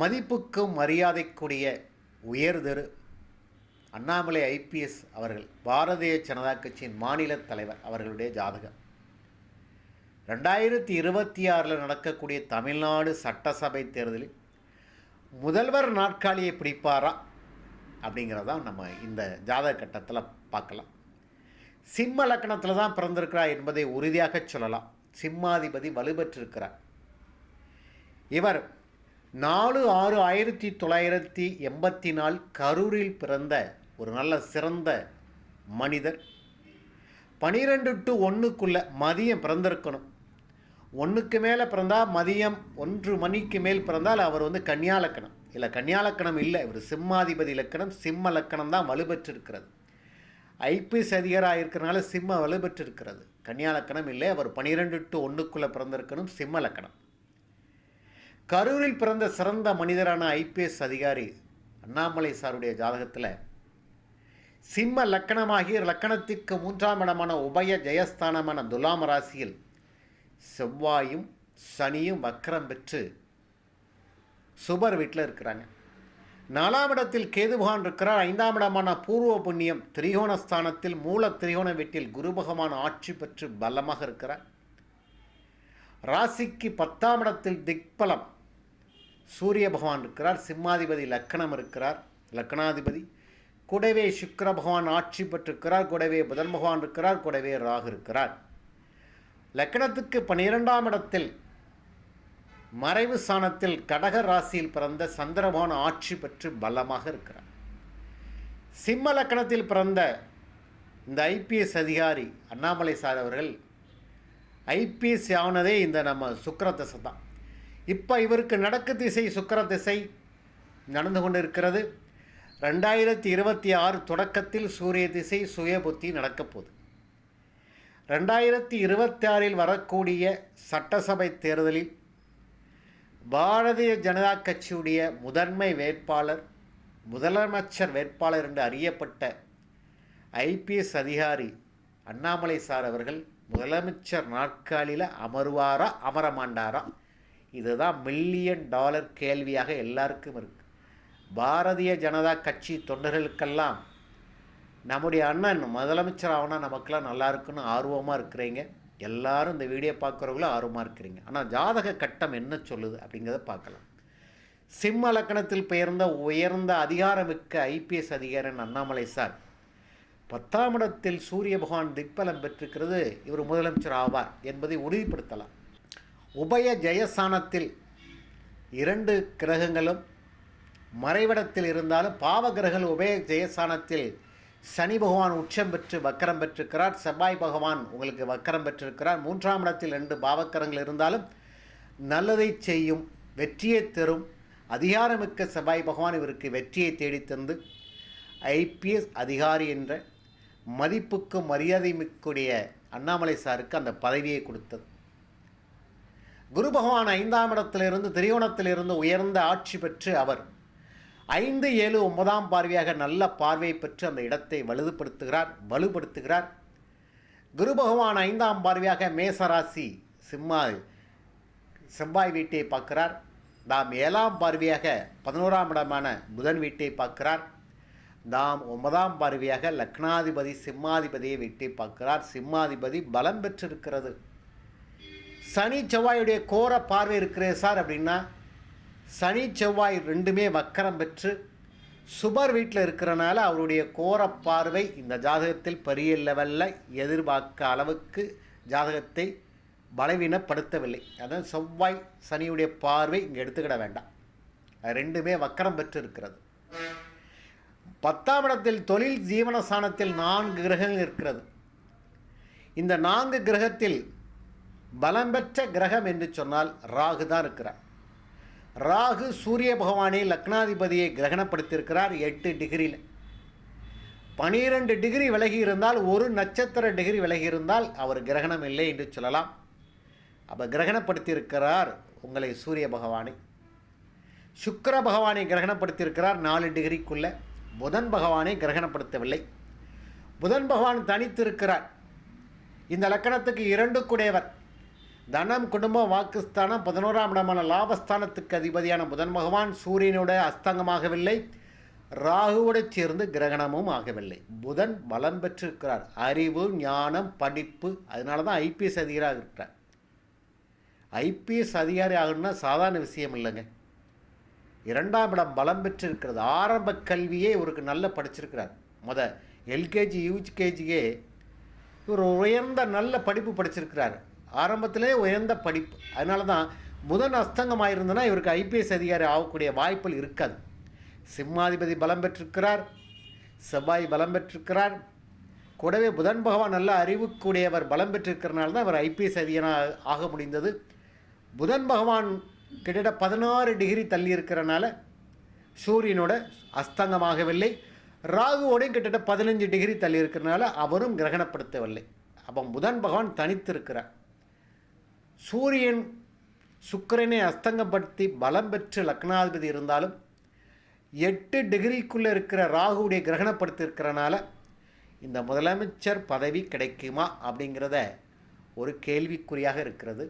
மதிப்புக்கும் மரியாதைக்குரிய உயர்திரு அண்ணாமலை ஐபிஎஸ் அவர்கள் பாரதிய ஜனதா கட்சியின் மாநில தலைவர் அவர்களுடைய ஜாதகம். ரெண்டாயிரத்தி இருபத்தி ஆறில் நடக்கக்கூடிய தமிழ்நாடு சட்டசபை தேர்தலில் முதல்வர் நாற்காலியை பிடிப்பாரா அப்படிங்கிறதான் நம்ம இந்த ஜாதக கட்டத்தில் பார்க்கலாம். சிம்ம லக்கணத்தில் தான் பிறந்திருக்கிறார் என்பதை உறுதியாக சொல்லலாம். சிம்மாதிபதி வலுப்பெற்றிருக்கிறார் இவர் நாலு ஆறு ஆயிரத்தி தொள்ளாயிரத்தி எண்பத்தி நாலு கரூரில் பிறந்த ஒரு நல்ல சிறந்த மனிதர். பனிரெண்டு டு ஒன்றுக்குள்ளே மதியம் பிறந்திருக்கணும். ஒன்றுக்கு மேலே பிறந்தால் மதியம் ஒன்று மணிக்கு மேல் பிறந்தால் அவர் வந்து கன்னியா லக்கணம் இல்லை கன்னியா லக்கணம் இல்லை இவர் சிம்மாதிபதி லக்கணம் சிம்ம லக்கணம் தான் வலுப்பெற்றிருக்கிறது ஐபிஎஸ் அதிகாராக இருக்கிறனால சிம்ம வலுப்பெற்றிருக்கிறது கன்னியா லக்கணம் இல்லை அவர் பனிரெண்டு டு ஒன்றுக்குள்ளே பிறந்திருக்கணும் சிம்ம லக்கணம். கரூரில் பிறந்த சிறந்த மனிதரான ஐபிஎஸ் அதிகாரி அண்ணாமலை சாருடைய ஜாதகத்தில் சிம்ம லக்கணமாகிய லக்கணத்திற்கு மூன்றாம் இடமான உபய ஜெயஸ்தானமான துலாம் ராசியில் செவ்வாயும் சனியும் வக்கரம் பெற்று சுபர் வீட்டில் இருக்கிறாங்க. நாலாம் இடத்தில் கேதுபகான் இருக்கிறார். ஐந்தாம் இடமான பூர்வ புண்ணியம் திரிகோணஸ்தானத்தில் மூல திரிகோண வீட்டில் குரு பகவான் ஆட்சி பெற்று பலமாக இருக்கிறார். ராசிக்கு பத்தாம் இடத்தில் திக்பலம் சூரிய பகவான் இருக்கிறார் சிம்மாதிபதி லக்கணம் இருக்கிறார் லக்கணாதிபதி. கூடவே சுக்கர பகவான் ஆட்சி பெற்றிருக்கிறார் கூடவே புதன் பகவான் இருக்கிறார் கூடவே ராகு இருக்கிறார். லக்கணத்துக்கு பன்னிரெண்டாம் இடத்தில் மறைவு ஸ்தானத்தில் கடக ராசியில் பிறந்த சந்திரபகவான் ஆட்சி பெற்று பலமாக இருக்கிறார். சிம்ம லக்கணத்தில் பிறந்த இந்த ஐபிஎஸ் அதிகாரி அண்ணாமலை சார் அவர்கள் ஐபிஎஸ் ஆனதே இந்த நம்ம சுக்கர தான். இப்போ இவருக்கு நடக்கு திசை சுக்கர திசை நடந்து கொண்டு இருக்கிறது ரெண்டாயிரத்தி இருபத்தி ஆறு தொடக்கத்தில் சூரிய திசை சுய புத்தி நடக்கப் போகுது. ரெண்டாயிரத்தி இருபத்தி ஆறில் வரக்கூடிய சட்டசபை தேர்தலில் பாரதிய ஜனதா கட்சியுடைய முதன்மை வேட்பாளர் முதலமைச்சர் வேட்பாளர் என்று அறியப்பட்ட ஐபிஎஸ் அதிகாரி அண்ணாமலை சார் அவர்கள் முதலமைச்சர் நாற்காலியில் அமருவாரா அமரமாண்டாரா? இதுதான் மில்லியன் டாலர் கேள்வியாக எல்லாருக்கும் இருக்கு. பாரதிய ஜனதா கட்சி தொண்டர்களுக்கெல்லாம் நம்முடைய அண்ணன் முதலமைச்சர் ஆகணும் நமக்கெல்லாம் நல்லா இருக்குன்னு ஆர்வமாக இருக்கிறீங்க. எல்லாரும் இந்த வீடியோ பார்க்குறவங்களும் ஆர்வமாக இருக்கிறீங்க. ஆனால் ஜாதக கட்டம் என்ன சொல்லுது அப்படிங்கிறத பார்க்கலாம். சிம்ம லக்கணத்தில் பெயர்ந்த உயர்ந்த அதிகாரமிக்க ஐபிஎஸ் அதிகாரன் அண்ணாமலை சார். பத்தாம் இடத்தில் சூரிய பகவான் திக்பலம் பெற்றிருக்கிறது. இவர் முதலமைச்சர் ஆவார் என்பதை உறுதிப்படுத்தலாம். உபய ஜெயஸ்தானத்தில் இரண்டு கிரகங்களும் மறைவிடத்தில் இருந்தாலும் பாவ கிரகங்கள் உபய ஜெயஸ்தானத்தில் சனி பகவான் உச்சம் பெற்று வக்கரம் பெற்றிருக்கிறார். செவ்வாய் பகவான் உங்களுக்கு வக்கரம் பெற்றிருக்கிறார். மூன்றாம் இடத்தில் ரெண்டு பாவக்கரங்கள் இருந்தாலும் நல்லதை செய்யும் வெற்றியை தரும். அதிகாரமிக்க செவ்வாய் பகவான் இவருக்கு வெற்றியை தேடித் தந்து ஐபிஎஸ் அதிகாரி என்ற மதிப்புக்கும் மரியாதை மிக்குடைய அண்ணாமலை சாருக்கு அந்த பதவியை கொடுத்தது. குரு பகவான் ஐந்தாம் இடத்திலிருந்து திரிகோணத்திலிருந்து உயர்ந்த ஆட்சி பெற்று அவர் ஐந்து ஏழு ஒன்பதாம் பார்வையாக நல்ல பார்வை பெற்று அந்த இடத்தை வலுப்படுத்துகிறார் வலுப்படுத்துகிறார். குரு பகவான் ஐந்தாம் பார்வையாக மேசராசி சிம்மா செவ்வாய் வீட்டை பார்க்கிறார். நாம் ஏழாம் பார்வையாக பதினோராம் இடமான புதன் வீட்டை பார்க்கிறார். நாம் ஒன்பதாம் பார்வையாக லக்னாதிபதி சிம்மாதிபதியை வீட்டை பார்க்கிறார். சிம்மாதிபதி பலம் பெற்றிருக்கிறது. சனி செவ்வாயுடைய கோர பார்வை இருக்கிறது சார் அப்படின்னா சனி செவ்வாய் ரெண்டுமே வக்கரம் பெற்று சுபர் வீட்டில் இருக்கிறனால அவருடைய கோர பார்வை இந்த ஜாதகத்தில் பெரிய லெவலில் எதிர்பார்க்க அளவுக்கு ஜாதகத்தை பலவீனப்படுத்தவில்லை. அதான் செவ்வாய் சனியுடைய பார்வை இங்கே எடுத்துக்கிட வேண்டாம். ரெண்டுமே வக்கரம் பெற்று இருக்கிறது. பத்தாம் இடத்தில் தொழில் ஜீவனஸ்தானத்தில் நான்கு கிரகங்கள் இருக்கிறது. இந்த நான்கு கிரகத்தில் பலம் பெற்ற கிரகம் என்று சொன்னால் ராகு தான் இருக்கிறார். ராகு சூரிய பகவானை லக்னாதிபதியை கிரகணப்படுத்தியிருக்கிறார் எட்டு டிகிரியில். பனிரெண்டு டிகிரி விலகி இருந்தால் ஒரு நட்சத்திர டிகிரி விலகி இருந்தால் அவர் கிரகணம் இல்லை என்று சொல்லலாம். அப்போ கிரகணப்படுத்தியிருக்கிறார் உங்களை சூரிய பகவானை. சுக்கர பகவானை கிரகணப்படுத்தியிருக்கிறார் நாலு டிகிரிக்குள்ளே. புதன் பகவானை கிரகணப்படுத்தவில்லை. புதன் பகவான் தனித்திருக்கிறார். இந்த லக்கணத்துக்கு இரண்டு குடையவர் தனம் குடும்பம் வாக்குஸ்தானம் பதினோராம் இடமான லாபஸ்தானத்துக்கு அதிபதியான புதன் பகவான் சூரியனோட அஸ்தங்கமாகவில்லை. ராகுவோடு சேர்ந்து கிரகணமும் ஆகவில்லை. புதன் பலம் பெற்றிருக்கிறார். அறிவு ஞானம் படிப்பு அதனால தான் ஐபிஎஸ் அதிகாரியாக இருக்கிறார். ஐபிஎஸ் அதிகாரி ஆகணும்னா சாதாரண விஷயம் இல்லைங்க. இரண்டாம் இடம் பலம் பெற்றிருக்கிறது. ஆரம்ப கல்வியே இவருக்கு நல்ல படிச்சிருக்கிறார். முத எல்கேஜி யூஜிகேஜியே இவர் உயர்ந்த நல்ல படிப்பு படிச்சிருக்கிறார். ஆரம்பத்திலே உயர்ந்த படிப்பு. அதனால தான் புதன் அஸ்தங்கமாக இருந்தனா இவருக்கு ஐபிஎஸ் அதிகாரி ஆகக்கூடிய வாய்ப்புகள் இருக்காது. சிம்மாதிபதி பலம் பெற்றிருக்கிறார். செவ்வாய் பலம் பெற்றிருக்கிறார். கூடவே புதன் பகவான் நல்ல அறிவுக்குடையவர் பலம் பெற்றிருக்கிறனால தான் அவர் ஐபிஎஸ் அதிகாரி ஆக முடிந்தது. புதன் பகவான் கிட்டத்தட்ட பதினாறு டிகிரி தள்ளி இருக்கிறனால சூரியனோட அஸ்தங்கமாகவில்லை. ராகுவோடையும் கிட்டத்தட்ட பதினஞ்சு டிகிரி தள்ளி இருக்கிறனால அவரும் கிரகணப்படுத்தவில்லை. அப்போ புதன் பகவான் தனித்திருக்கிறார். சூரியன் சுக்கிரனை அஸ்தங்கப்படுத்தி பலம் பெற்று லக்னாதிபதி இருந்தாலும் எட்டு டிகிரிக்குள்ளே இருக்கிற ராகுவுடைய கிரகணப்படுத்திருக்கிறனால இந்த முதலமைச்சர் பதவி கிடைக்குமா அப்படிங்கிறத ஒரு கேள்விக்குறியாக இருக்கிறது.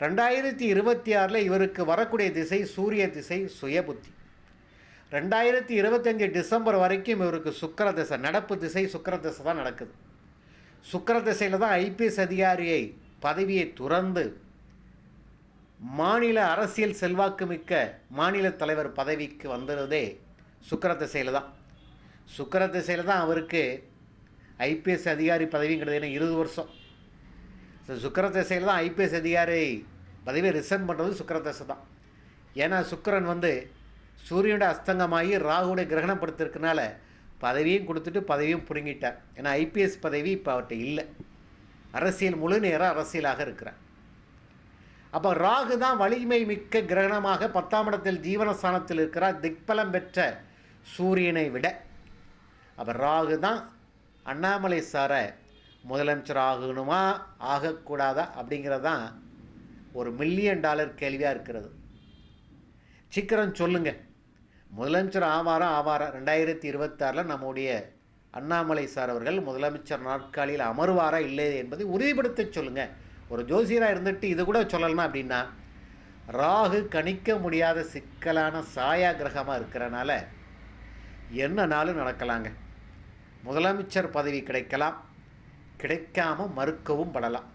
ரெண்டாயிரத்தி இருபத்தி ஆறில் இவருக்கு வரக்கூடிய திசை சூரிய திசை சுயபுத்தி ரெண்டாயிரத்தி இருபத்தஞ்சி டிசம்பர் வரைக்கும் இவருக்கு சுக்கர திசை நடப்பு திசை சுக்கர திசை தான் நடக்குது. சுக்கர திசையில் தான் ஐபிஎஸ் அதிகாரியை பதவியை துறந்து மாநில அரசியல் செல்வாக்கு மிக்க மாநில தலைவர் பதவிக்கு வந்ததே சுக்கர திசையில் தான். சுக்கர திசையில் தான் அவருக்கு ஐபிஎஸ் அதிகாரி பதவிங்கிறது ஏன்னா இருபது வருஷம். சுக்கர திசையில் தான் ஐபிஎஸ் அதிகாரி பதவியை ரிசைன் பண்ணுறது சுக்கர திசை தான். ஏன்னா சுக்கரன் வந்து சூரியனோட அஸ்தங்கமாகி ராகுவோட கிரகணப்படுத்திருக்கனால பதவியும் கொடுத்துட்டு பதவியும் பிடுங்கிட்டார். ஏன்னா ஐபிஎஸ் பதவி இப்போ அவர்கிட்ட இல்லை. அரசியல் முழு நேரம் அரசியலாக இருக்கிறார். அப்போ ராகு தான் வலிமை மிக்க கிரகணமாக பத்தாம் இடத்தில் ஜீவனஸ்தானத்தில் இருக்கிறார். திக்பலம் பெற்ற சூரியனை விட. அப்போ ராகு தான் அண்ணாமலை சாரை முதலமைச்சர் ஆகணுமா ஆகக்கூடாதா அப்படிங்கிறதான் ஒரு மில்லியன் டாலர் கேள்வியாக இருக்கிறது. சீக்கிரம் சொல்லுங்கள் முதலமைச்சர் ஆவாரா ஆவாரா? ரெண்டாயிரத்தி இருபத்தாறில் நம்முடைய அண்ணாமலை சார் அவர்கள் முதலமைச்சர் நாற்காலியில் அமருவாரா இல்லை என்பதை உறுதிப்படுத்த சொல்லுங்கள் ஒரு ஜோசியராக இருந்துட்டு இது கூட சொல்லலாம் அப்படின்னா ராகு கணிக்க முடியாத சிக்கலான சாயா கிரகமாக இருக்கிறனால என்னனாலும் நடக்கலாங்க. முதலமைச்சர் பதவி கிடைக்கலாம் கிடைக்காம மறுக்கவும் படலாம்.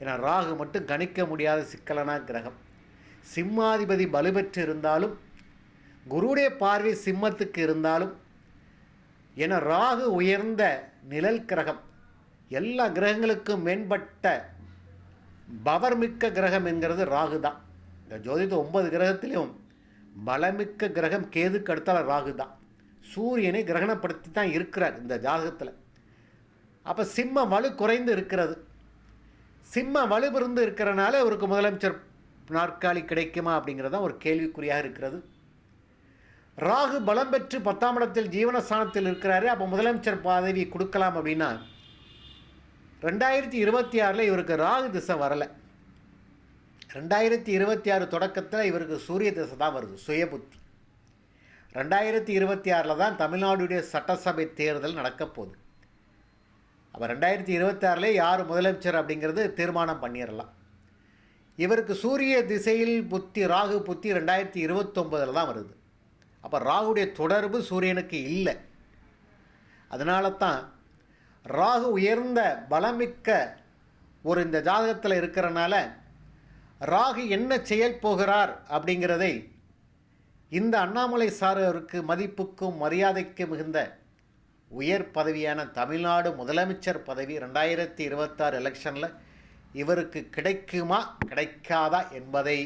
ஏன்னா ராகு மட்டும் கணிக்க முடியாத சிக்கலான கிரகம். சிம்மாதிபதி வலுப்பெற்று இருந்தாலும் குருடைய பார்வை சிம்மத்துக்கு இருந்தாலும் என ராகு உயர்ந்த நிழல் கிரகம். எல்லா கிரகங்களுக்கும் மேம்பட்ட பவர்மிக்க கிரகம் என்கிறது ராகு தான். இந்த ஜோதிட ஒன்பது கிரகத்திலையும் பலமிக்க கிரகம் கேதுக்கு அடுத்தால் ராகு தான். சூரியனை கிரகணப்படுத்தி தான் இருக்கிறார் இந்த ஜாதகத்தில். அப்போ சிம்ம வலு குறைந்து இருக்கிறது. சிம்ம வலுவிருந்து இருக்கிறனால அவருக்கு முதலமைச்சர் நாற்காலி கிடைக்குமா அப்படிங்கிறது தான் ஒரு கேள்விக்குறியாக இருக்கிறது. ராகு பலம் பெற்று பத்தாம் இடத்தில் ஜீவனஸ்தானத்தில் இருக்கிறாரு. அப்போ முதலமைச்சர் பதவி கொடுக்கலாம் அப்படின்னா ரெண்டாயிரத்தி இருபத்தி ஆறில் இவருக்கு ராகு திசை வரலை. ரெண்டாயிரத்தி இருபத்தி ஆறு தொடக்கத்தில் இவருக்கு சூரிய திசை தான் வருது சுயபுத்தி. ரெண்டாயிரத்தி இருபத்தி ஆறில் தான் தமிழ்நாடுடைய சட்டசபை தேர்தல் நடக்கப் போகுது. அப்போ ரெண்டாயிரத்தி இருபத்தாறில் யார் முதலமைச்சர் அப்படிங்கிறது தீர்மானம் பண்ணிடலாம் இவருக்கு சூரிய திசையில் புத்தி ராகு புத்தி ரெண்டாயிரத்தி இருபத்தொம்பதில் தான் வருது. அப்போ ராகுடைய தொடர்பு சூரியனுக்கு இல்லை. அதனால தான் ராகு உயர்ந்த பலமிக்க ஒரு இந்த ஜாதகத்தில் இருக்கிறனால ராகு என்ன செயல் போகிறார் அப்படிங்கிறதை இந்த அண்ணாமலை சாருக்கு மதிப்புக்கும் மரியாதைக்கும் மிகுந்த உயர் பதவியான தமிழ்நாடு முதலமைச்சர் பதவி ரெண்டாயிரத்தி இருபத்தாறு எலெக்ஷனில் இவருக்கு கிடைக்குமா கிடைக்காதா என்பதை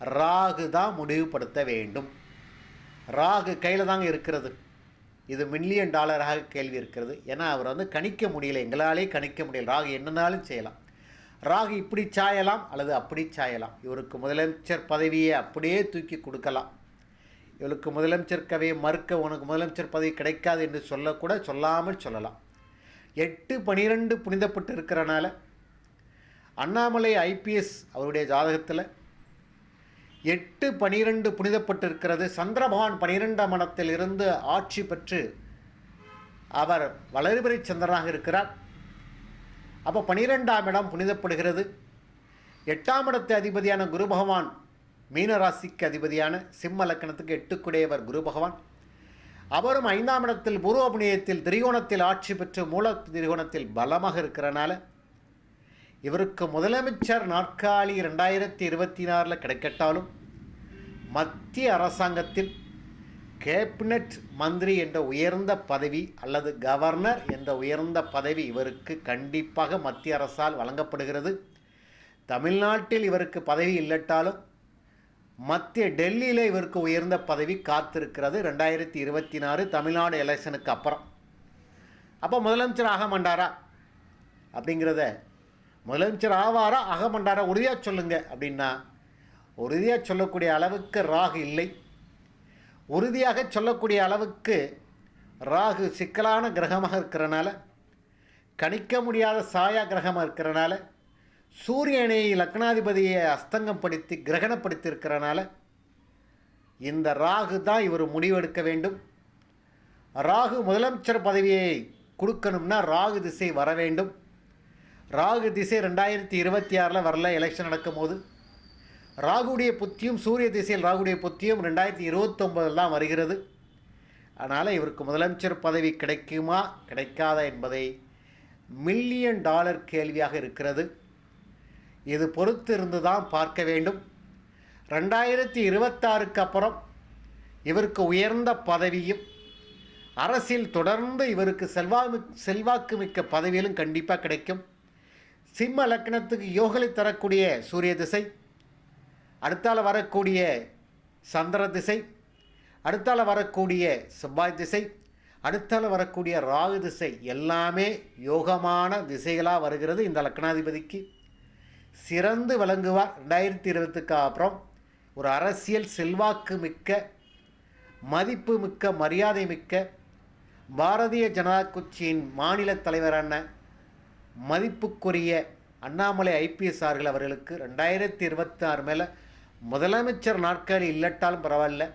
ராகு தான் முடிவுபடுத்த வேண்டும். ராகு கையில் தாங்க இருக்கிறது. இது மில்லியன் டாலராக கேள்வி இருக்கிறது. ஏன்னா அவர் வந்து கணிக்க முடியல. எங்களாலே கணிக்க முடியல. ராகு என்னன்னாலும் செய்யலாம். ராகு இப்படி சாயலாம் அல்லது அப்படி சாயலாம். இவருக்கு முதலமைச்சர் பதவியை அப்படியே தூக்கி கொடுக்கலாம். இவருக்கு முதலமைச்சர் கவையை மறுக்க உனக்கு முதலமைச்சர் பதவி கிடைக்காது என்று சொல்லக்கூட சொல்லாமல் சொல்லலாம். எட்டு பனிரெண்டு புனிதப்பட்டு இருக்கிறனால அண்ணாமலை ஐபிஎஸ் அவருடைய ஜாதகத்தில் எட்டு பனிரெண்டு புனிதப்பட்டிருக்கிறது. சந்திரபகவான் பனிரெண்டாம் மடத்தில் இருந்து ஆட்சி பெற்று அவர் வளர்பிறை சந்திரனாக இருக்கிறார். அப்போ பனிரெண்டாம் இடம் புனிதப்படுகிறது. எட்டாம் இடத்து அதிபதியான குரு பகவான் மீனராசிக்கு அதிபதியான சிம்ம லக்கணத்துக்கு எட்டுக்குடையவர் குரு பகவான். அவரும் ஐந்தாம் இடத்தில் பூர்வபுணியத்தில் திரிகோணத்தில் ஆட்சி பெற்று மூல திரிகோணத்தில் பலமாக இருக்கிறனால இவருக்கு முதலமைச்சர் நாற்காலி ரெண்டாயிரத்தி இருபத்தி நாலில் கிடைக்கட்டாலும் மத்திய அரசாங்கத்தில் கேபினட் மந்திரி என்ற உயர்ந்த பதவி அல்லது கவர்னர் என்ற உயர்ந்த பதவி இவருக்கு கண்டிப்பாக மத்திய அரசால் வழங்கப்படுகிறது. தமிழ்நாட்டில் இவருக்கு பதவி இல்லட்டாலும் மத்திய டெல்லியில் இவருக்கு உயர்ந்த பதவி காத்திருக்கிறது ரெண்டாயிரத்தி இருபத்தி நாலு தமிழ்நாடு எலெக்ஷனுக்கு அப்புறம். அப்போ முதலமைச்சர் ஆக மாட்டாரா? அப்படிங்கிறத முதலமைச்சர் ஆவாரா? அகமண்டார உறுதியாக சொல்லுங்க. அப்படின்னா உறுதியாக சொல்லக்கூடிய அளவுக்கு ராகு இல்லை. உறுதியாக சொல்லக்கூடிய அளவுக்கு ராகு சிக்கலான கிரகமாக இருக்கிறனால கணிக்க முடியாத சாயா கிரகமாக இருக்கிறனால சூரியனை லக்னாதிபதியை அஸ்தங்கம் படுத்தி கிரகணப்படுத்தி இருக்கிறனால இந்த ராகு தான் இவர் முடிவெடுக்க வேண்டும். ராகு முதலமைச்சர் பதவியை கொடுக்கணும்னா ராகு திசை வர வேண்டும். ராகு திசை ரெண்டாயிரத்தி இருபத்தி ஆறில் வரல எலெக்ஷன் நடக்கும்போது. ராகுடைய புத்தியும் சூரிய திசையில் ராகுடைய புத்தியும் ரெண்டாயிரத்தி இருபத்தொம்பதில் தான் வருகிறது. அதனால் இவருக்கு முதலமைச்சர் பதவி கிடைக்குமா கிடைக்காதா என்பதை மில்லியன் டாலர் கேள்வியாக இருக்கிறது. இது பொறுத்து இருந்து தான் பார்க்க வேண்டும். ரெண்டாயிரத்தி இருபத்தாறுக்கு அப்புறம் இவருக்கு உயர்ந்த பதவியும் அரசியல் தொடர்ந்து இவருக்கு செல்வாக்கு செல்வாக்கு மிக்க பதவியிலும் கண்டிப்பாக கிடைக்கும். சிம்ம லக்னத்துக்கு யோகலை தரக்கூடிய சூரிய திசை அடுத்தால் வரக்கூடிய சந்திர திசை அடுத்தால் வரக்கூடிய செவ்வாய் திசை அடுத்தால் வரக்கூடிய ராகு திசை எல்லாமே யோகமான திசைகளாக வருகிறது இந்த லக்னாதிபதிக்கு. சிறந்து விளங்குவார் ரெண்டாயிரத்தி இருபத்துக்கு அப்புறம். ஒரு அரசியல் செல்வாக்கு மிக்க மதிப்பு மிக்க மரியாதை மிக்க பாரதிய ஜனதா கட்சியின் மாநில தலைவரான மதிப்புக்குரிய அண்ணாமலை ஐபிஎஸ் ஆர்கள் அவர்களுக்கு ரெண்டாயிரத்தி இருபத்தி ஆறு மேலே முதலமைச்சர் நாட்கள் இல்லட்டாலும் பரவாயில்ல.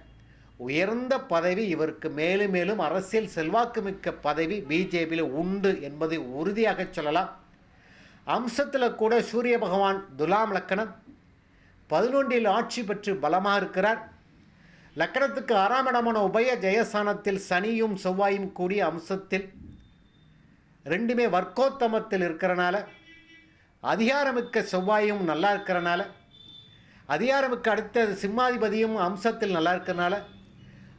உயர்ந்த பதவி இவருக்கு மேலும் மேலும் அரசியல் செல்வாக்கு மிக்க பதவி பிஜேபியில் உண்டு என்பதை உறுதியாக சொல்லலாம். அம்சத்தில் கூட சூரிய பகவான் துலாம் லக்கணம். பதினொன்றில் ஆட்சி பெற்று பலமாக இருக்கிறார். லக்கணத்துக்கு ஆறாம் இடமான உபய ஜெயசானத்தில் சனியும் செவ்வாயும் கூடிய அம்சத்தில் ரெண்டுமே வர்க்கோத்தமத்தில் இருக்கிறனால அதிகாரமிக்க செவ்வாயும் நல்லா இருக்கிறனால அதிகாரமிக்க அடுத்த சிம்மாதிபதியும் அம்சத்தில் நல்லா இருக்கிறனால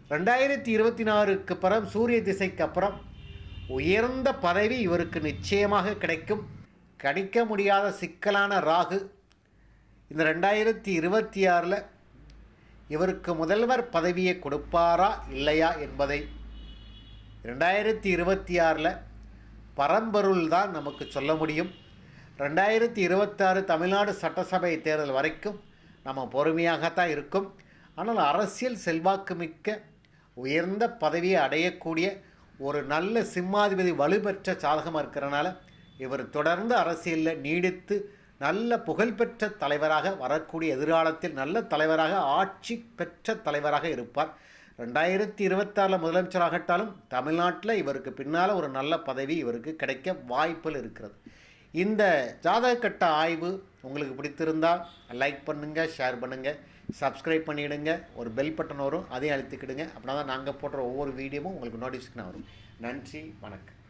ரெண்டாயிரத்தி இருபத்தி நாலுக்கு பிறம் சூரிய திசைக்கு அப்புறம் உயர்ந்த பதவி இவருக்கு நிச்சயமாக கிடைக்கும். கணிக்க முடியாத சிக்கலான ராகு இந்த ரெண்டாயிரத்தி இருபத்தி ஆறில் இவருக்கு முதல்வர் பதவியை கொடுப்பாரா இல்லையா என்பதை ரெண்டாயிரத்தி இருபத்தி ஆறில் பரம்பொருள் தான் நமக்கு சொல்ல முடியும். ரெண்டாயிரத்தி இருபத்தாறு தமிழ்நாடு சட்டசபை தேர்தல் வரைக்கும் நம்ம பொறுமையாகத்தான் இருக்கும். ஆனால் அரசியல் செல்வாக்கு மிக்க உயர்ந்த பதவியை அடையக்கூடிய ஒரு நல்ல சிம்மாதிபதி வலுப்பெற்ற சாதகமாக இருக்கிறனால இவர் தொடர்ந்து அரசியலில் நீடித்து நல்ல புகழ்பெற்ற தலைவராக வரக்கூடிய எதிர்காலத்தில் நல்ல தலைவராக ஆட்சி பெற்ற தலைவராக இருப்பார். ரெண்டாயிரத்தி இருபத்தாறில் முதலமைச்சராகட்டாலும் தமிழ்நாட்டில் இவருக்கு பின்னால் ஒரு நல்ல பதவி இவருக்கு கிடைக்க வாய்ப்புகள் இருக்கிறது. இந்த ஜாதக கட்ட ஆய்வு உங்களுக்கு பிடித்திருந்தால் லைக் பண்ணுங்கள் ஷேர் பண்ணுங்கள் சப்ஸ்கிரைப் பண்ணிவிடுங்க ஒரு பெல் பட்டன் வரும் அதையும் அழுத்திக்கிடுங்க. அப்படின்னா தான் நாங்கள் போடுற ஒவ்வொரு வீடியோவும் உங்களுக்கு நோட்டிஃபிகேஷன் வரும். நன்றி வணக்கம்.